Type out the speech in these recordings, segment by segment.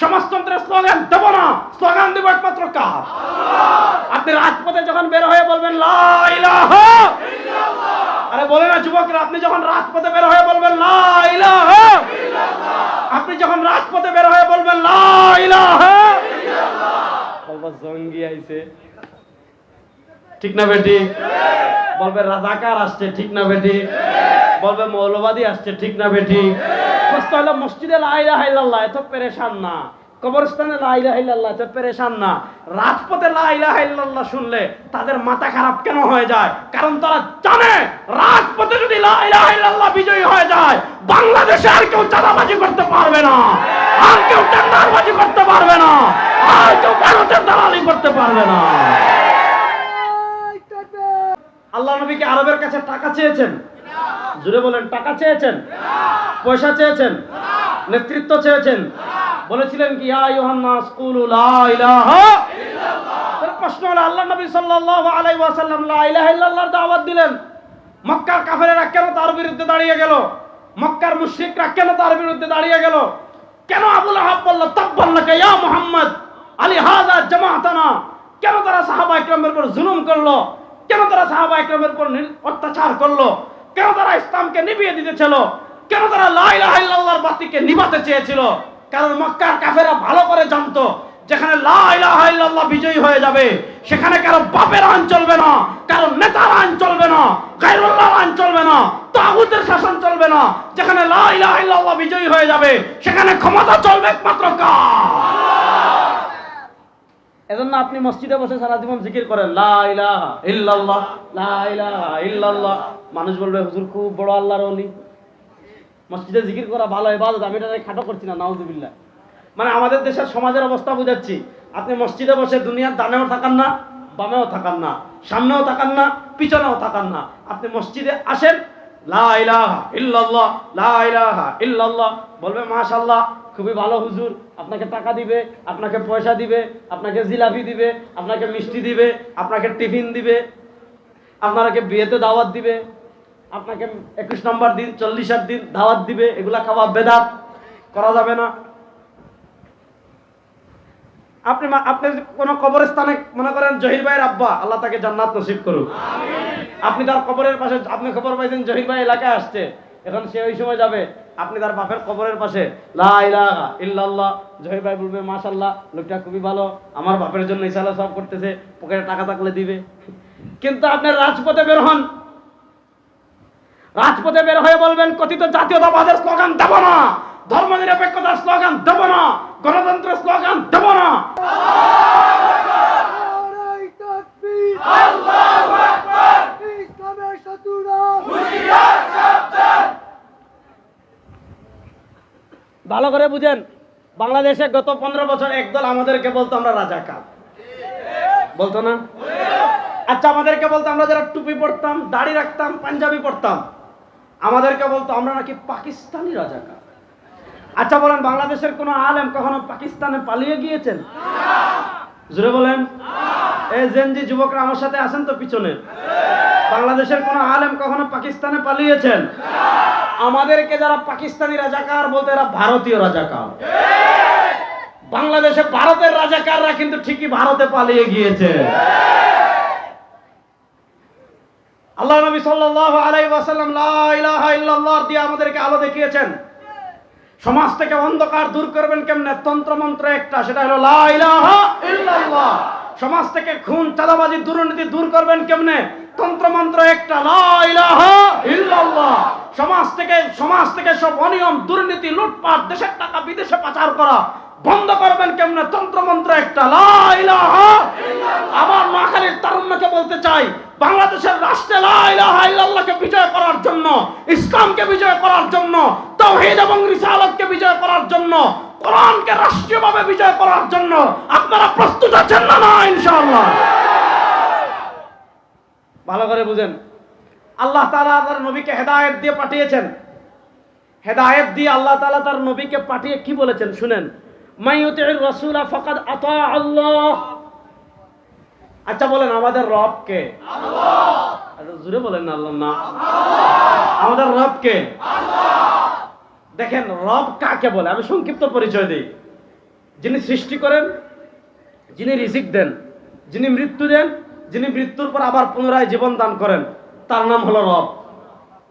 সমাজতন্ত্রের slogan দেব না। Slogan দেব একমাত্র কার? আপনি রাজপথে যখন বের হয়ে বলবেন আরে বলে না যুবকরা আপনি যখন রাজপথে বের হয়ে বলবেন আপনি যখন রাজপথে বের হয়ে বলবেন বলব জঙ্গি আইছে। ঠিক না বেটি? বলবে রাজাকার আসছে। ঠিক না বেটি? বলবে মৌলবাদী আসছে। ঠিক না বেটি? প্রশ্ন হলো, মসজিদে লাইলা এত পেরেশান না। কবরস্থানে লাইলা এত পেরেশান না। রাজপথে লাইলা শুনলে তাদের মাথা খারাপ কেন হয়ে যায়? কারণ তারা জানে, রাজপথে যদি লাইলা বিজয়ী হয়ে যায়, বাংলাদেশে আর কেউ চাঁদাবাজি করতে পারবে না। আর কেউ টেন্ডারবাজি করতে পারবে না। আর কেউ ভারতের দালালি করতে পারবে না। আল্লাহ নবীকে আরবের কাছে টাকা চেয়েছেন। জুড়ে বলেন, টাকা চেয়েছেন? পয়সা চেয়েছেন? নেতৃত্ব চেয়েছেন? বলেছিলেন কি প্রশ্ন হলো, আল্লাহ নবী সাল্লাল্লাহু আলাইহি ওয়াসাল্লাম দাওয়াত দিলেন। মক্কার কাফেরেরা কেন তার বিরুদ্ধে দাঁড়িয়ে গেল? মক্কার মুশরিকরা কেন তার বিরুদ্ধে দাঁড়িয়ে গেল? কেন আবুল আহাব বলল তাব্বাল্লাকা ইয়া মুহাম্মদ, আলী হাযা জামাতানা কেন তারা সাহাবা ইকরামের উপর জুলুম করল? কেন তারা সাহাবা ইকরামের উপর অত্যাচার করল? কেন তারা ইসলামকে নিভিয়ে দিতেছিল? কেন তারা লা ইলাহা বাতিকে নিভাতে চেয়েছিল? কারণ মক্কার কাফেরা ভালো করে জানতো, যেখানে লা ইলাহা ইল্লাল্লাহ বিজয়ী হয়ে যাবে, সেখানে কারও বাপের আইন চলবে না, কারও নেতার আইন চলবে না, গায়রুল্লাহর আইন চলবে না, তাগুতের শাসন চলবে না, যেখানে লা ইলাহা ইল্লাল্লাহ বিজয়ী হয়ে যাবে, সেখানে ক্ষমতা চলবে একমাত্র কার? এজন্য আপনি মসজিদে বসে সারা জীবন জিকির করেন মানুষ বলবে, হুজুর, খুব বড় আল্লাহর অলি মসজিদে জিকির করা ভালো, ইবাদত, আমি এটা খাটো করছি না, নাউজুবিল্লাহ। মানে আমাদের দেশের সমাজের অবস্থা বুঝাচ্ছি। আপনি মসজিদে বসে দুনিয়ার দানেও থাকান না, বামেও থাকান না, সামনেও থাকান না, পিছনেও থাকান না। আপনি মসজিদে আসেন বলবে, মাশাআল্লাহ, খুবই ভালো হুজুর। আপনাকে টাকা দিবে, আপনাকে পয়সা দিবে, আপনাকে জিলাপি দিবে, আপনাকে মিষ্টি দিবে, আপনাকে টিফিন দিবে, আপনাকে বিয়েতে দাওয়াত দিবে, আপনাকে একুশ নম্বর দিন, চল্লিশের দিন দাওয়াত দিবে, এগুলা খাওয়া বেদাত, করা যাবে না। আপনি আপনি কোনো কবরস্থানে মনে করেন, জহির ভাইয়ের আব্বা, আল্লাহ তাকে জান্নাত নসিব করুক। আপনি তার কবরের পাশে, আপনি খবর পাইছেন, জহির ভাই এলাকায় আসছে। এখন সে ওই সময় যাবে। আপনি তার বাপের কবরের পাশে। লা ইলাহা ইল্লাল্লাহ। জহির ভাই বলবে মাশাল্লাহ লোকটা খুবই ভালো। আমার বাপের জন্য ইসালা সব করতেছে। পকেটে টাকা থাকলে দিবে। কিন্তু আপনি রাজপথে বের হন। রাজপথে বের হয়ে বলবেন, কথিত জাতীয়তাবাদের স্লোগান দেব না। ধর্ম নিরপেক্ষতার স্লোগান দেব না। গণতন্ত্রের স্লোগান দেব না। আল্লাহু ভালো করে বুঝেন, বাংলাদেশে গত পনেরো বছর একদল আমাদেরকে বলতো আমরা রাজাকার। বলতো না? আচ্ছা আমাদেরকে বলতো আমরা যারা টুপি পরতাম, দাড়ি রাখতাম, পাঞ্জাবি পরতাম, আমাদেরকে বলতো আমরা নাকি পাকিস্তানি রাজাকার। আচ্ছা বলেন, বাংলাদেশের কোনো আলেম কখনো পাকিস্তানে পালিয়ে গিয়েছেন? জুড়ে বলেন। এই জেনজি যুবকরা আমার সাথে আসেন তো পিছনে? বাংলাদেশের কোনো আলেম কখনো পাকিস্তানে পালিয়েছেন? আমাদেরকে যারা পাকিস্তানি রাজাকার বলতে এরা ভারতীয় রাজাকার। বাংলাদেশে ভারতের রাজাকাররা কিন্তু ঠিকই ভারতে পালিয়ে গিয়েছে। আল্লাহ নবী সাল্লাল্লাহু আলাইহি ওয়াসাল্লাম লা ইলাহা ইল্লাল্লাহ দিয়ে আমাদেরকে আলো দেখিয়েছেন। সমাজ থেকে অন্ধকার দূর করবেন কেমনে? তন্ত্র মন্ত্র একটা, সেটা হলো লা ইলাহা ইল্লাল্লাহ। সমাজ থেকে খুন, চাঁদাবাজি, দুর্নীতি দূর করবেন কেমনে? তন্ত্র মন্ত্র একটা, লা ইলাহা ইল্লাল্লাহ। সমাজ থেকে সমাজ থেকে সব অনিয়ম, দুর্নীতি, লুটপাট, দেশের টাকা, বিদেশে পাচার করা বন্ধ করবেন কেমনে? তন্ত্র মন্ত্র একটা আমার নোয়াখালীর তারুণ্যকে বলতে চাই, বাংলাদেশের রাষ্ট্রে লা ইলাহা ইল্লাল্লাহকে বিজয় করার জন্য, ইসলামকে বিজয় করার জন্য তাওহীদ এবং রিসালাতকে বিজয় করার জন্য, কোরআনকে রাষ্ট্রীয়ভাবে বিজয় করার জন্য আপনারা প্রস্তুত আছেন না না, ইনশাআল্লাহ? ভালো করে বুঝেন। আল্লাহ তালা তার নবীকে হেদায়েত দিয়ে পাঠিয়েছেন। হেদায়েত দিয়ে আল্লাহ তাআলা তার নবীকে পাঠিয়ে কি বলেছেন শুনেন? মাইয়ুতির রাসূলা ফাকাদ আতা আল্লাহ। আচ্ছা বলেন আমাদের রবকে জুড়ে বলেন আল্লাহ না। আমাদের রব কে? দেখেন রব কাকে বলে? আমি সংক্ষিপ্ত পরিচয় দিই। যিনি সৃষ্টি করেন যিনি রিজিক দেন যিনি মৃত্যু দেন যিনি মৃত্যুর পর আবার পুনরায় জীবন দান করেন তার নাম হলো রব।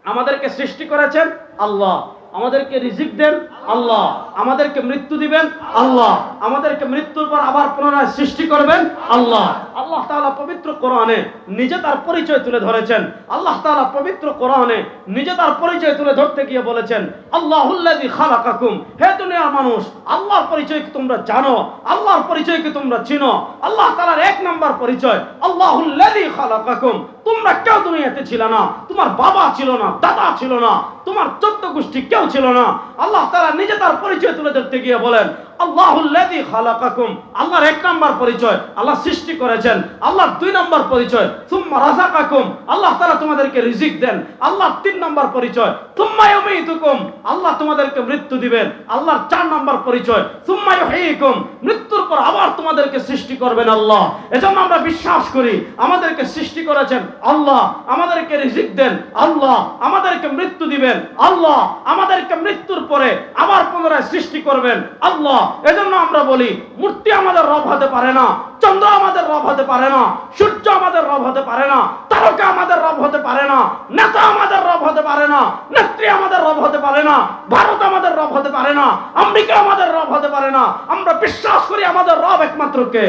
আমাদেরকে সৃষ্টি করেছেন আল্লাহ। আমাদেরকে রিজিক দেন আল্লাহ। আমাদেরকে মৃত্যু দিবেন আল্লাহ। আমাদেরকে মৃত্যুর পর আবার পুনরায় সৃষ্টি করবেন আল্লাহ। আল্লাহ তাআলা পবিত্র কোরআনে নিজে তার পরিচয় তুলে ধরেছেন। আল্লাহ তাআলা পবিত্র কোরআনে নিজে তার পরিচয় তুলে ধরতে গিয়ে বলেছেন, আল্লাহুল্লাযী খালাকাকুম। হে দুনিয়ার মানুষ, আল্লাহর পরিচয় কি তোমরা জানো? আল্লাহর পরিচয় কি তোমরা চিনো? আল্লাহ তাআলার এক নাম্বার পরিচয়, আল্লাহুল্লাযী খালাকাকুম। তোমরা কেউ দুনিয়াতে ছিল না। তোমার বাবা ছিল না, দাদা ছিল না। তোমার চোদ্দ গোষ্ঠী কেউ ছিল না। আল্লাহ তাআলা নিজে তার পরিচয় তুলে ধরতে গিয়ে বলেন আল্লাহুল্লাযী খালাকাকুম। আল্লাহর এক নাম্বার পরিচয় আল্লাহ সৃষ্টি করেছেন। আল্লাহর দুই নাম্বার পরিচয়, সুম্মা রাযাকাকুম। আল্লাহ তাআলা তোমাদেরকে রিজিক দেন। আল্লাহর তিন নাম্বার পরিচয়, সুম্মা ইউমীতুকুম। আল্লাহ তোমাদেরকে মৃত্যু দিবেন। আল্লাহর চার নাম্বার পরিচয়, সুম্মা ইউহয়িকুম মৃত্যুর পর আবার তোমাদেরকে সৃষ্টি করবেন আল্লাহ। এজন্য আমরা বিশ্বাস করি, আমাদেরকে সৃষ্টি করেছেন আল্লাহ। আমাদেরকে রিজিক দেন আল্লাহ। আমাদেরকে মৃত্যু দিবেন আল্লাহ। আমাদেরকে মৃত্যুর পরে আবার পুনরায় সৃষ্টি করবেন আল্লাহ। এজন্য আমরা বলি মূর্তি আমাদের রব হতে পারে না চন্দ্র আমাদের রব হতে পারে না সূর্য আমাদের রব হতে পারে না তারকা আমাদের রব হতে পারে না নেতা আমাদের রব হতে পারে না নেত্রী আমাদের রব হতে পারে না ভারত আমাদের রব হতে পারে না আমেরিকা আমাদের রব হতে পারে না আমরা বিশ্বাস করি আমাদের রব একমাত্র কে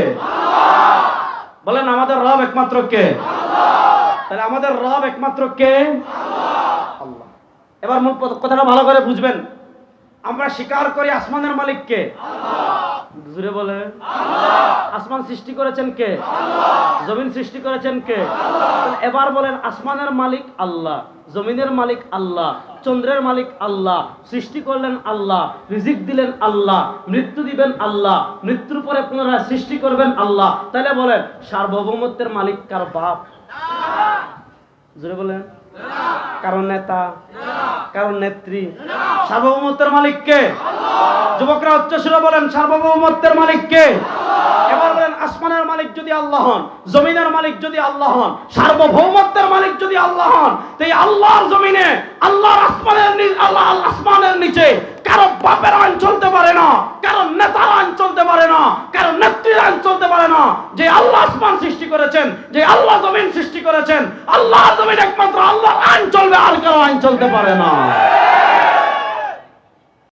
বলেন আমাদের রব একমাত্র কে তাহলে আমাদের রব একমাত্র কে এবার মূল কথাটা ভালো করে বুঝবেন আমরা স্বীকার করি আসমানের মালিক কে জুড়ে বলে আসমান সৃষ্টি করেছেন কে? জমিন সৃষ্টি করেছেন কে? এবার বলেন আসমানের মালিক আল্লাহ জমিনের মালিক আল্লাহ চন্দ্রের মালিক আল্লাহ সৃষ্টি করলেন আল্লাহ রিজিক দিলেন আল্লাহ মৃত্যু দিবেন আল্লাহ মৃত্যুর পরে পুনরায় সৃষ্টি করবেন আল্লাহ। তাহলে বলেন সার্বভৌমত্বের মালিক কার বাপ? জুড়ে বলেন। কারণ নেতা, কারণ নেত্রী, সার্বভৌমত্বের মালিক কে যুবকরা বলেন, সার্বভৌমত্বের মালিক কে এবার বলেন, আসমানের মালিক যদি আল্লাহ হন, জমিনের মালিক যদি আল্লাহ হন, সার্বভৌমত্বের মালিক যদি আল্লাহ হন আল্লাহর জমিনে, আল্লাহর আসমানের আল্লাহ আসমানের নিচে কারও বাপের আইন চলতে পারে না কারও নেতার আইন চলতে পারে না কারও নেত্রীর আইন চলতে পারে না যে আল্লাহ আসমান সৃষ্টি করেছেন, যে আল্লাহ জমিন সৃষ্টি করেছেন, আল্লাহ জমিন একমাত্র আল্লাহ আইন চলবে, আর কারও আইন চলতে পারে না।